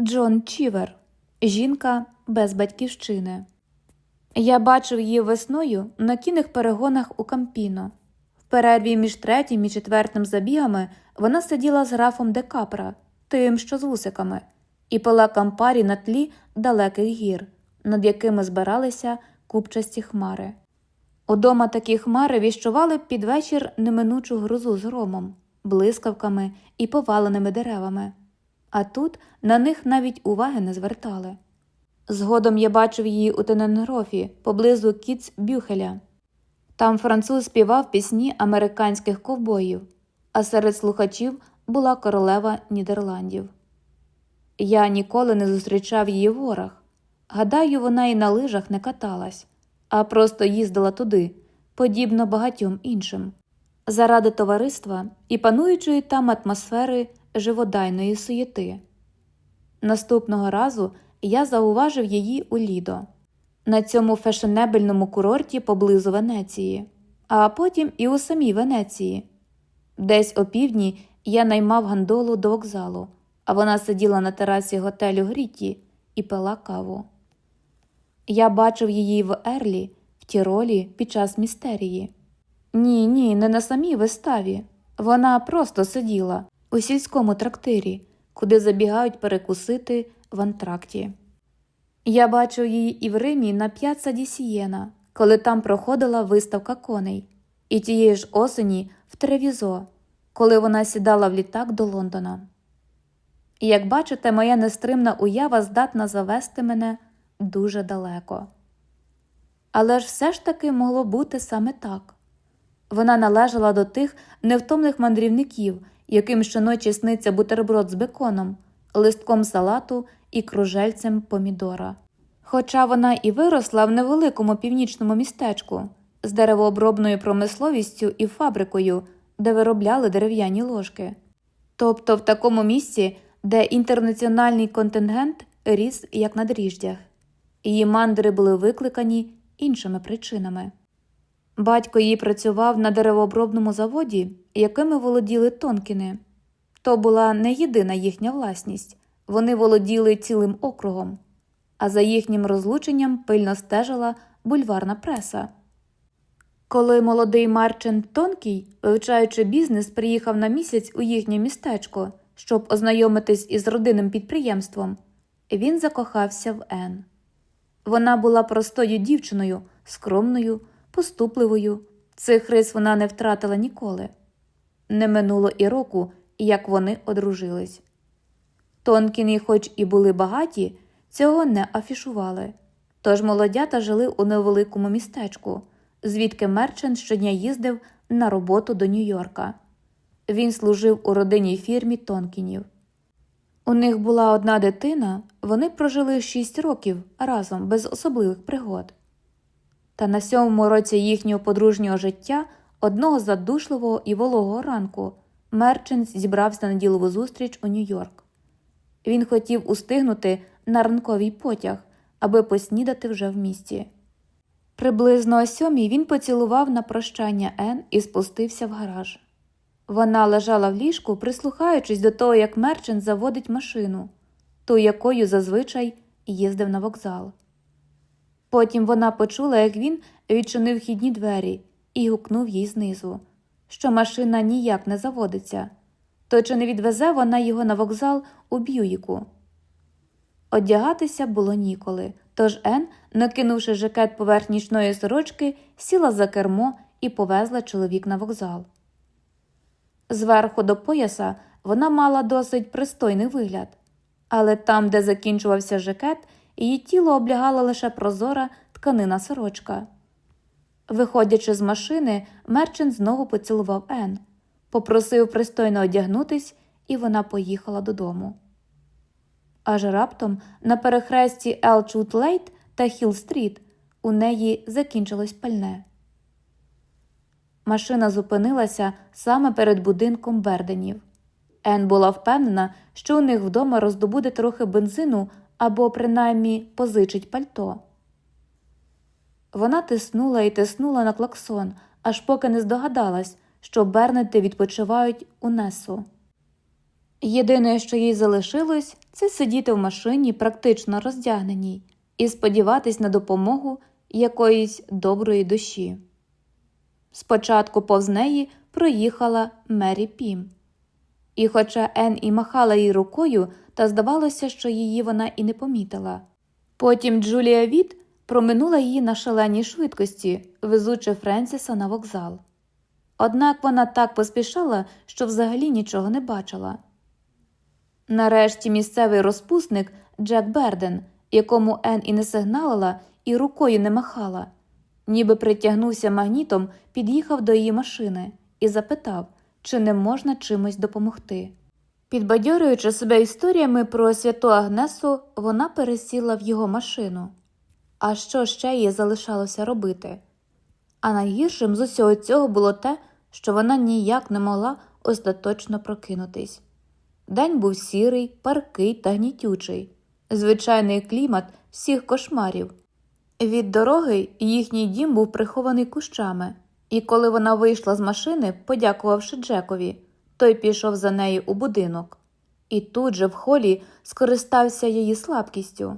Джон Чівер, жінка без батьківщини. Я бачив її весною на кінних перегонах у Кампіно. В перерві між третім і четвертим забігами вона сиділа з графом де Капра, тим, що з вусиками, і пила кампарі на тлі далеких гір, над якими збиралися купчасті хмари. Удома такі хмари віщували під вечір неминучу грозу з громом, блискавками і поваленими деревами, а тут на них навіть уваги не звертали. Згодом я бачив її у Тененгрофі поблизу Кіц Бюхеля. Там француз співав пісні американських ковбоїв, а серед слухачів була королева Нідерландів. Я ніколи не зустрічав її в. Гадаю, вона і на лижах не каталась, а просто їздила туди, подібно багатьом іншим, заради товариства і пануючої там атмосфери живодайної суєти. Наступного разу я зауважив її у Лідо, на цьому фешенебельному курорті поблизу Венеції, а потім і у самій Венеції. Десь опівдні я наймав гандолу до вокзалу, а вона сиділа на терасі готелю Грітті і пила каву. Я бачив її в Ерлі, в Тіролі під час містерії. Ні, ні, не на самій виставі. Вона просто сиділа у сільському трактирі, куди забігають перекусити в антракті. Я бачив її і в Римі на п'яцца Ді Сієна, коли там проходила виставка коней, і тієї ж осені в Тревізо, коли вона сідала в літак до Лондона. І як бачите, моя нестримна уява здатна завести мене дуже далеко. Але ж все ж таки могло бути саме так. Вона належала до тих невтомних мандрівників, яким щоночі сниться бутерброд з беконом, листком салату і кружельцем помідора. Хоча вона і виросла в невеликому північному містечку з деревообробною промисловістю і фабрикою, де виробляли дерев'яні ложки. Тобто в такому місці, де інтернаціональний контингент ріс як на дріждях, її мандри були викликані іншими причинами. Батько її працював на деревообробному заводі, якими володіли Тонкіни. То була не єдина їхня власність, вони володіли цілим округом, а за їхнім розлученням пильно стежила бульварна преса. Коли молодий Марчен Тонкій, вивчаючи бізнес, приїхав на місяць у їхнє містечко, щоб ознайомитись із родинним підприємством, він закохався в Ен. Вона була простою дівчиною, скромною, поступливою. Цих рис вона не втратила ніколи. Не минуло і року, як вони одружились. Тонкіни, хоч і були багаті, цього не афішували. Тож молодята жили у невеликому містечку, звідки Мерчен щодня їздив на роботу до Нью-Йорка. Він служив у родинній фірмі Тонкінів. У них була одна дитина, вони прожили шість років разом без особливих пригод. Та на сьомому році їхнього подружнього життя, одного задушливого і вологого ранку, Мерченс зібрався на ділову зустріч у Нью-Йорк. Він хотів устигнути на ранковий потяг, аби поснідати вже в місті. Приблизно о сьомій він поцілував на прощання Ен і спустився в гараж. Вона лежала в ліжку, прислухаючись до того, як Мерчен заводить машину, ту, якою зазвичай їздив на вокзал. Потім вона почула, як він відчинив вхідні двері і гукнув їй знизу, що машина ніяк не заводиться, то чи не відвезе вона його на вокзал у Б'юїку. Одягатися було ніколи, тож Ен, накинувши жакет поверх нічної сорочки, сіла за кермо і повезла чоловік на вокзал. Зверху до пояса вона мала досить пристойний вигляд, але там, де закінчувався жакет, її тіло облягала лише прозора тканина сорочка. Виходячи з машини, Мерчен знову поцілував Ен, попросив пристойно одягнутись, і вона поїхала додому. Аж раптом на перехресті Елчут Лейт та Хіл-стріт у неї закінчилось пальне. Машина зупинилася саме перед будинком Берденів. Ен була впевнена, що у них вдома роздобуде трохи бензину або принаймні позичить пальто. Вона тиснула і тиснула на клаксон, аж поки не здогадалась, що Бернети відпочивають у Несу. Єдине, що їй залишилось, це сидіти в машині, практично роздягненій, і сподіватись на допомогу якоїсь доброї душі. Спочатку повз неї проїхала Мері Пім. І хоча Ен і махала їй рукою, та здавалося, що її вона і не помітила. Потім Джулія Віт проминула її на шаленій швидкості, везучи Френсіса на вокзал. Однак вона так поспішала, що взагалі нічого не бачила. Нарешті місцевий розпусник Джек Берден, якому Ен і не сигналила, і рукою не махала, ніби притягнувся магнітом, під'їхав до її машини і запитав, чи не можна чимось допомогти. Підбадьорюючи себе історіями про святу Агнесу, вона пересіла в його машину. А що ще їй залишалося робити? А найгіршим з усього цього було те, що вона ніяк не могла остаточно прокинутись. День був сірий, паркий та гнітючий, звичайний клімат всіх кошмарів. Від дороги їхній дім був прихований кущами, і коли вона вийшла з машини, подякувавши Джекові, той пішов за нею у будинок. І тут же в холі скористався її слабкістю.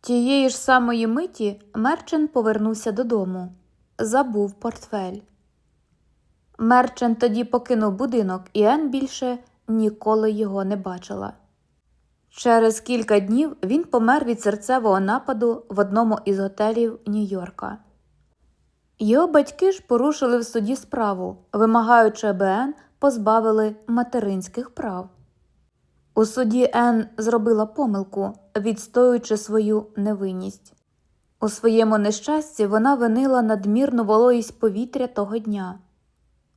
Тієї ж самої миті Мерчен повернувся додому, забув портфель. Мерчен тоді покинув будинок, і Ен більше ніколи його не бачила. Через кілька днів він помер від серцевого нападу в одному із готелів Нью-Йорка. Його батьки ж порушили в суді справу, вимагаючи, Ен позбавили материнських прав. У суді Ен зробила помилку, відстоюючи свою невинність. У своєму нещасті вона винила надмірну вологість повітря того дня.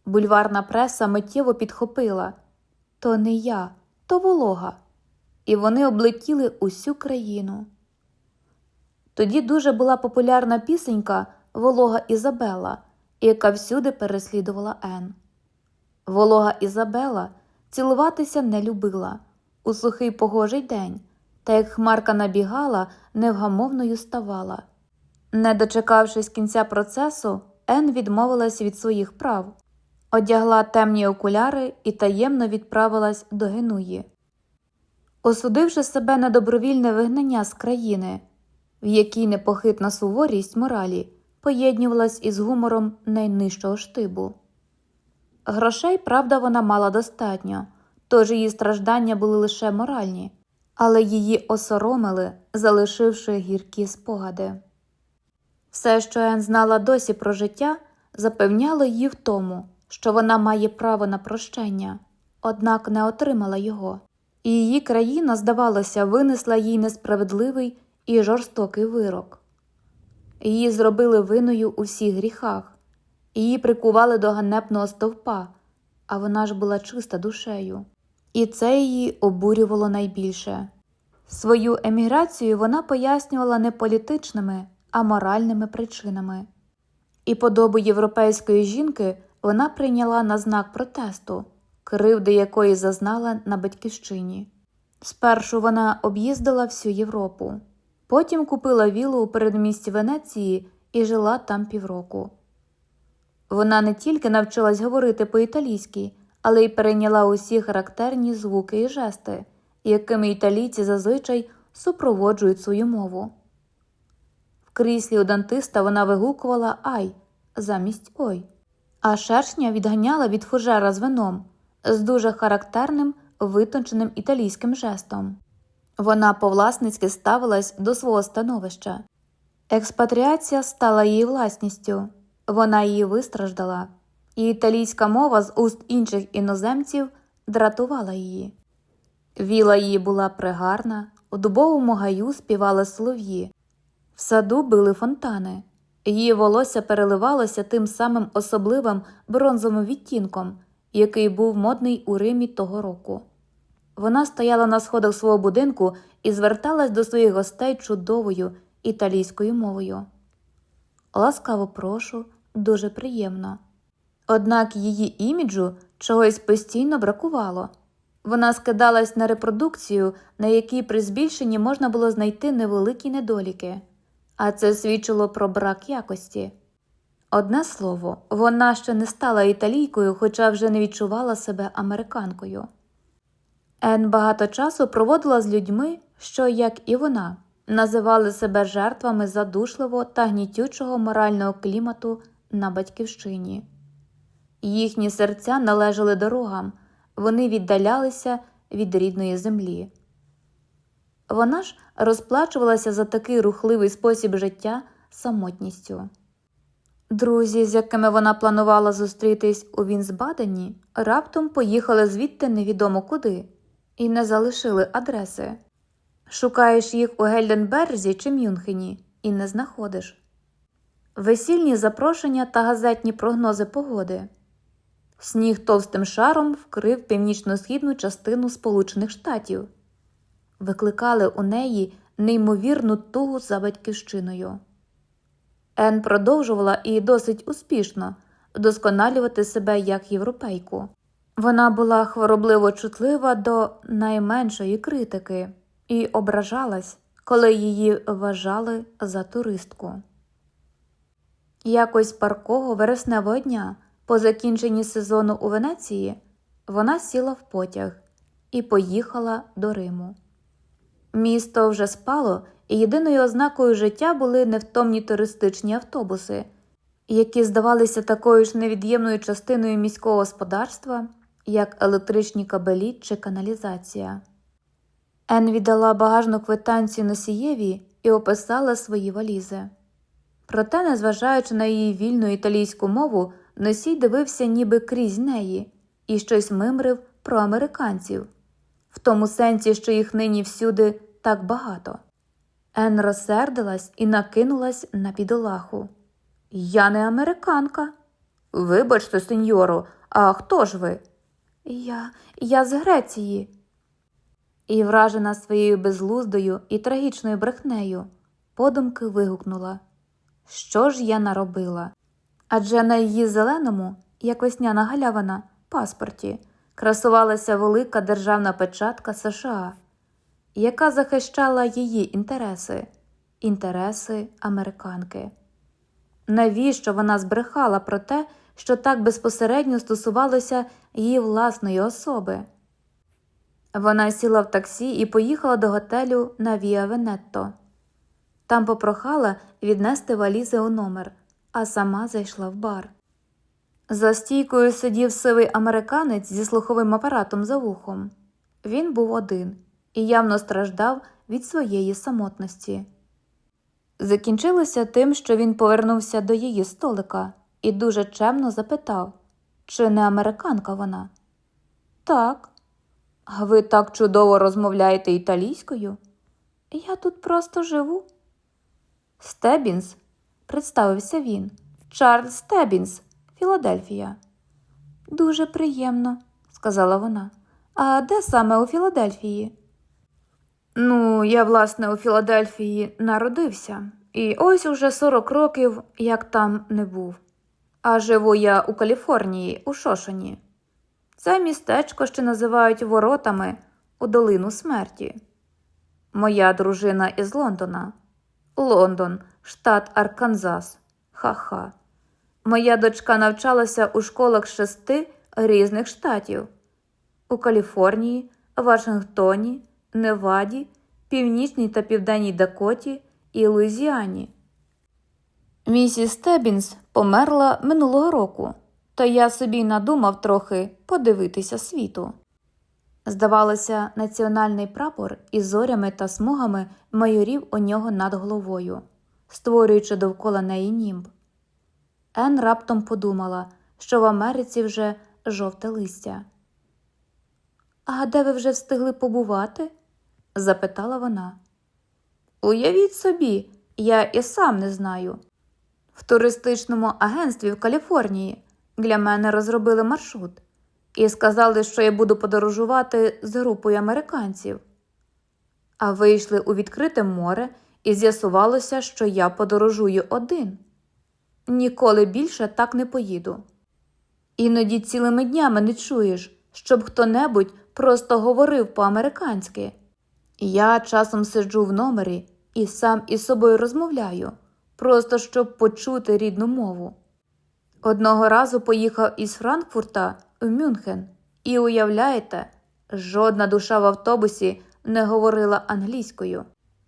Бульварна преса миттєво підхопила то не я, то волога, і вони облетіли усю країну. Тоді дуже була популярна пісенька Волога Ізабела, яка всюди переслідувала Ен. Волога Ізабела цілуватися не любила у сухий погожий день, та як хмарка набігала, невгамовною ставала. Не дочекавшись кінця процесу, Ен відмовилась від своїх прав, одягла темні окуляри і таємно відправилась до Генуї. Осудивши себе на добровільне вигнання з країни, в якій непохитна суворість моралі поєднювалась із гумором найнижчого штибу. Грошей, правда, вона мала достатньо, тож її страждання були лише моральні, але її осоромили, залишивши гіркі спогади. Все, що Ен знала досі про життя, запевняло її в тому, що вона має право на прощення, однак не отримала його, і її країна, здавалося, винесла їй несправедливий і жорстокий вирок. Її зробили виною у всіх гріхах, її прикували до ганебного стовпа, а вона ж була чиста душею. І це її обурювало найбільше. Свою еміграцію вона пояснювала не політичними, а моральними причинами. І подобу європейської жінки вона прийняла на знак протесту, кривди якої зазнала на батьківщині. Спершу вона об'їздила всю Європу, потім купила вілу у передмісті Венеції і жила там півроку. Вона не тільки навчилась говорити по-італійськи, але й перейняла усі характерні звуки і жести, якими італійці зазвичай супроводжують свою мову. В кріслі у дантиста вона вигукувала ай замість ой, а шершня відганяла від фужера з вином з дуже характерним витонченим італійським жестом. Вона повласницьки ставилась до свого становища. Експатріація стала її власністю, вона її вистраждала, і італійська мова з уст інших іноземців дратувала її. Віла її була пригарна, у дубовому гаю співали солов'ї, в саду били фонтани, її волосся переливалося тим самим особливим бронзовим відтінком, який був модний у Римі того року. Вона стояла на сходах свого будинку і зверталась до своїх гостей чудовою італійською мовою. Ласкаво прошу, дуже приємно. Однак її іміджу чогось постійно бракувало. Вона скидалась на репродукцію, на якій при збільшенні можна було знайти невеликі недоліки, а це свідчило про брак якості. Одне слово, вона ще не стала італійкою, хоча вже не відчувала себе американкою. Ен багато часу проводила з людьми, що, як і вона, називали себе жертвами задушливого та гнітючого морального клімату на батьківщині. Їхні серця належали дорогам, вони віддалялися від рідної землі. Вона ж розплачувалася за такий рухливий спосіб життя самотністю. Друзі, з якими вона планувала зустрітись у Вінсбадені, раптом поїхали звідти невідомо куди і не залишили адреси. Шукаєш їх у Гельденберзі чи Мюнхені і не знаходиш. Весільні запрошення та газетні прогнози погоди. Сніг товстим шаром вкрив північно-східну частину Сполучених Штатів, викликали у неї неймовірну тугу за батьківщиною. Ен продовжувала і досить успішно вдосконалювати себе як європейку. Вона була хворобливо чутлива до найменшої критики і ображалась, коли її вважали за туристку. Якось паркого вересневого дня, по закінченні сезону у Венеції, вона сіла в потяг і поїхала до Риму. Місто вже спало, і єдиною ознакою життя були невтомні туристичні автобуси, які здавалися такою ж невід'ємною частиною міського господарства, як електричні кабелі чи каналізація. Ен віддала багажну квитанцію носієві і описала свої валізи. Проте, незважаючи на її вільну італійську мову, носій дивився ніби крізь неї і щось мимрив про американців, в тому сенсі, що їх нині всюди так багато. Ен розсердилась і накинулась на підолаху. Я не американка. Вибачте, сеньоро, а хто ж ви? Я, я з Греції. І, вражена своєю безглуздою і трагічною брехнею, подумки вигукнула Що ж я наробила? Адже на її зеленому, як весняна галявина, паспорті красувалася велика державна печатка США, яка захищала її інтереси, інтереси американки. Навіщо вона збрехала про те, що так безпосередньо стосувалося її власної особи? Вона сіла в таксі і поїхала до готелю на Віа Венетто. Там попрохала віднести валізи у номер, а сама зайшла в бар. За стійкою сидів сивий американець зі слуховим апаратом за вухом. Він був один і явно страждав від своєї самотності. Закінчилося тим, що він повернувся до її столика і дуже чемно запитав, чи не американка вона. Так. А ви так чудово розмовляєте італійською? Я тут просто живу. Стебінс, представився він. Чарльз Стебінс, Філадельфія. Дуже приємно, сказала вона. А де саме у Філадельфії? Ну, я, власне, у Філадельфії народився, і ось уже 40 років як там не був. А живу я у Каліфорнії, у Шошані. Це містечко ще називають воротами у долину смерті. Моя дружина із Лондона. Лондон, штат Арканзас. Ха-ха. Моя дочка навчалася у школах шести різних штатів у Каліфорнії, Вашингтоні, Неваді, Північній та Південній Дакоті і Луїзіані. Місіс Стебінс померла минулого року, то я собі надумав трохи подивитися світу. Здавалося, національний прапор із зорями та смугами майорів у нього над головою, створюючи довкола неї німб. Ен раптом подумала, що в Америці вже жовте листя. А де ви вже встигли побувати? запитала вона. Уявіть собі, я і сам не знаю. В туристичному агентстві в Каліфорнії для мене розробили маршрут і сказали, що я буду подорожувати з групою американців. А вийшли у відкрите море і з'ясувалося, що я подорожую один. Ніколи більше так не поїду. Іноді цілими днями не чуєш, щоб хто-небудь просто говорив по-американськи. Я часом сиджу в номері і сам із собою розмовляю, просто щоб почути рідну мову. Одного разу поїхав із Франкфурта в Мюнхен і, уявляєте, Жодна душа в автобусі не говорила англійською.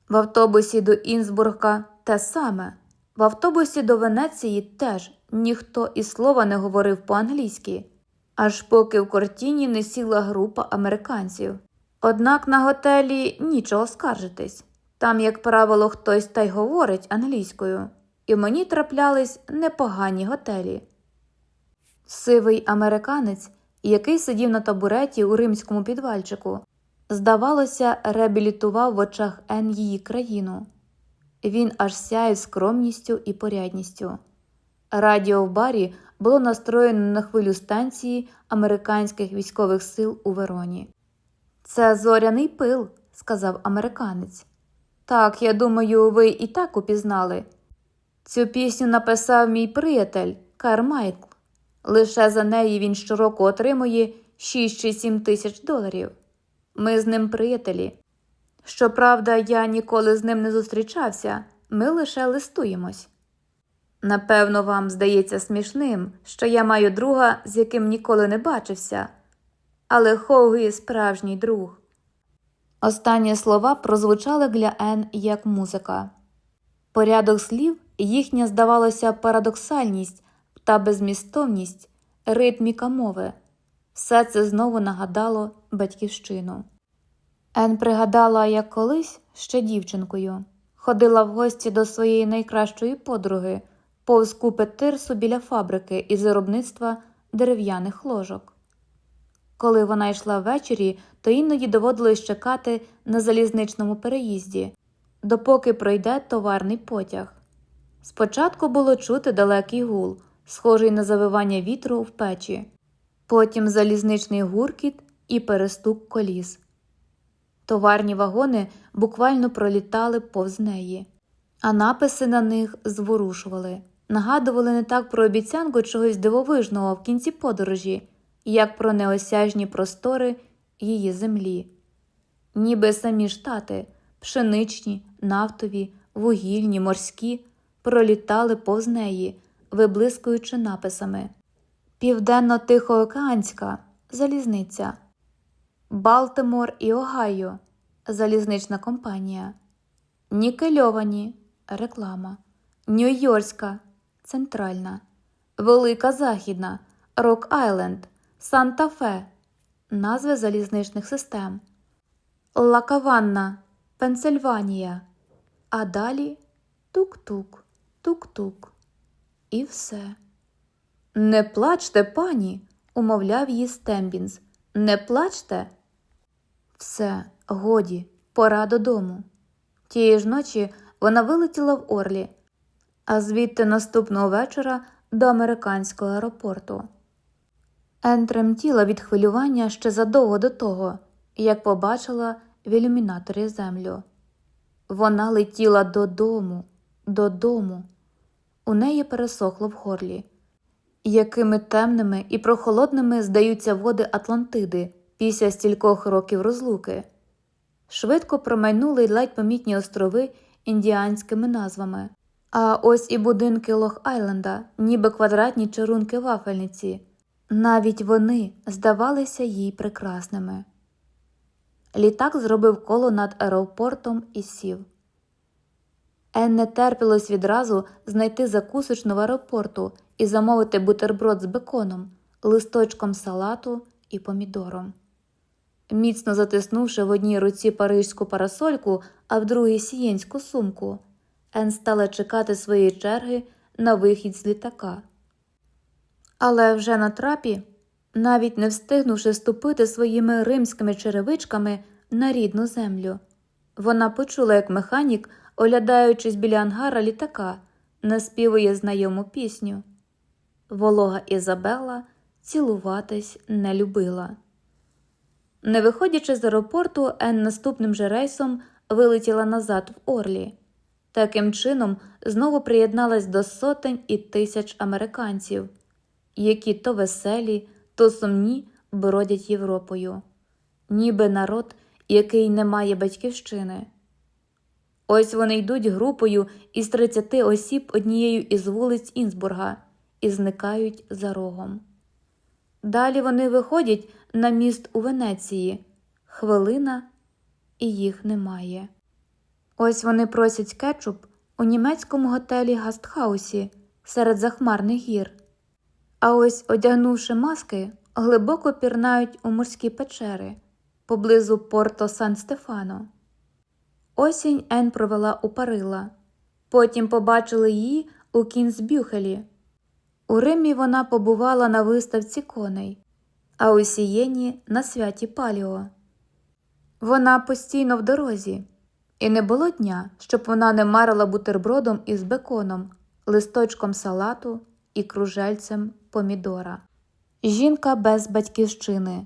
В автобусі до Інсбурга те саме. В автобусі до Венеції теж ніхто і слова не говорив по-англійськи, аж поки в кортіні не сіла група американців. Однак на готелі нічого скаржитись. Там, як правило, хтось та й говорить англійською, і мені траплялись непогані готелі. Сивий американець, який сидів на табуреті у римському підвальчику, здавалося, реабілітував в очах Ен її країну. Він аж сяяв скромністю і порядністю. Радіо в барі було настроєно на хвилю станції американських військових сил у Вероні. Це зоряний пил, сказав американець. Так, я думаю, ви і так упізнали. Цю пісню написав мій приятель Кармайкл. Лише за неї він щороку отримує 6 чи 7 тисяч доларів. Ми з ним приятелі. Щоправда, я ніколи з ним не зустрічався, ми лише листуємось. Напевно, вам здається смішним, що я маю друга, з яким ніколи не бачився, але Хоугі справжній друг. Останні слова прозвучали для Ен як музика. Порядок слів, їхня, здавалося, парадоксальність та безмістовність, ритміка мови. Все це знову нагадало батьківщину. Ен пригадала, як колись ще дівчинкою ходила в гості до своєї найкращої подруги повз купи тирсу біля фабрики із виробництва дерев'яних ложок. Коли вона йшла ввечері, то іноді доводилось чекати на залізничному переїзді, допоки пройде товарний потяг. Спочатку було чути далекий гул, схожий на завивання вітру в печі, потім залізничний гуркіт і перестук коліс. Товарні вагони буквально пролітали повз неї, а написи на них зворушували, нагадували не так про обіцянку чогось дивовижного в кінці подорожі, як про неосяжні простори її землі. Ніби самі штати, пшеничні, нафтові, вугільні, морські, пролітали повз неї, виблискуючи написами. Південно-Тихоокеанська залізниця. Балтимор і Огайо залізнична компанія, Нікельовані реклама, Нью-Йоркська центральна, Велика Західна, Рок Айленд, Санта-Фе, назви залізничних систем, Лакаванна, Пенсильванія, а далі тук-тук, тук-тук. І все. Не плачте, пані, умовляв її Стембінс. Не плачте. Все, годі, пора додому. Тієї ж ночі вона вилетіла в Орлі, а звідти наступного вечора до американського аеропорту. Ен тремтіла від хвилювання ще задовго до того, як побачила в ілюмінаторі землю. Вона летіла додому, додому. У неї пересохло в горлі. Якими темними і прохолодними здаються води Атлантиди після стількох років розлуки. Швидко промайнули ледь помітні острови індіанськими назвами, а ось і будинки Лох-Айленда, ніби квадратні чарунки вафельниці. Навіть вони здавалися їй прекрасними. Літак зробив коло над аеропортом і сів. Ен не терпілось відразу знайти закусочну в аеропорту і замовити бутерброд з беконом, листочком салату і помідором. Міцно затиснувши в одній руці парижську парасольку, а в другій сієнську сумку, Ен стала чекати своєї черги на вихід з літака. Але вже на трапі, навіть не встигнувши ступити своїми римськими черевичками на рідну землю, вона почула, як механік, оглядаючись біля ангара літака, наспівує знайому пісню. Волога Ізабела цілуватись не любила. Не виходячи з аеропорту, Ен наступним же рейсом вилетіла назад в Орлі. Таким чином знову приєдналась до сотень і тисяч американців, які то веселі, то сумні бродять Європою, ніби народ, який не має батьківщини. Ось вони йдуть групою із 30 осіб однією із вулиць Інсбурга і зникають за рогом. Далі вони виходять на міст у Венеції, хвилина, і їх немає. Ось вони просять кетчуп у німецькому готелі Гастхаусі серед захмарних гір. А ось, одягнувши маски, глибоко пірнають у морські печери поблизу Порто Сан Стефано. Осінь Ен провела у Парила. Потім побачили її у Кінзбюхелі. У Римі вона побувала на виставці коней, а у Сієні на святі Паліо. Вона постійно в дорозі, і не було дня, щоб вона не марила бутербродом із беконом, листочком салату і кружельцем помідора. Жінка без батьківщини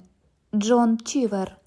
Джон Чівер